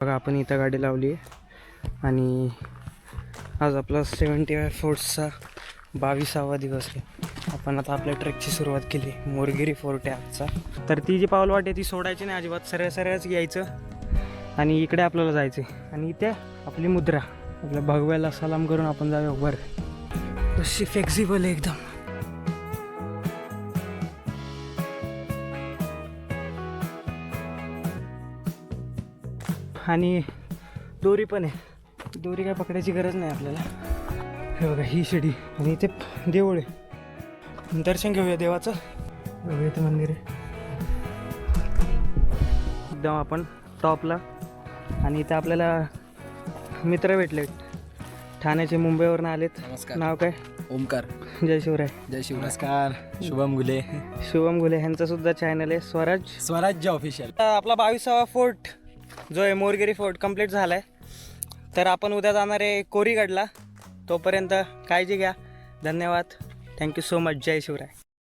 बघा आपण इथं गाडी लावली आहे. आणि आज आपला सेवन्टी फाय फोर्ट्सचा बावीसावा दिवस आहे. आपण आता आपल्या ट्रेकची सुरुवात केली मोरगिरी फोर्ट आहे आजचा. तर ती जी पावलवाट आहे ती सोडायची नाही अजिबात सरळ सरळच यायचं आणि इकडे आपल्याला जायचं आहे आणि इथे आपली मुद्रा आपल्या भगव्याला सलाम करून आपण जाऊया. वर. कशी फ्लेक्झिबल आहे एकदम. आणि दोरी पण आहे. दोरी काय पकडायची गरज नाही आपल्याला. हे बघा ही शिडी आणि इथे देऊळ आहे. दर्शन घेऊया देवाचं. बघा इथे मंदिर आहे. एकदम आपण टॉपला आणि इथे आपल्याला मित्र भेटले ठाण्याचे मुंबईवरून आलेत. नमस्कार. नाव काय? ओमकार. जय शिवराय. जय शिव नमस्कार. शुभम गुले शुभम गुले ह्यांचा सुद्धा चॅनल आहे. स्वराज. स्वराज्य ऑफिशियल आपला बावीसावा फोर्ट. जो आहे मोरगिरी फोर्ट कंप्लीट झाला आहे तर आपण उद्या जाणार आहे कोरीगडला. तोपर्यंत काळजी घ्या. धन्यवाद. थँक्यू सो मच जय शिवराय.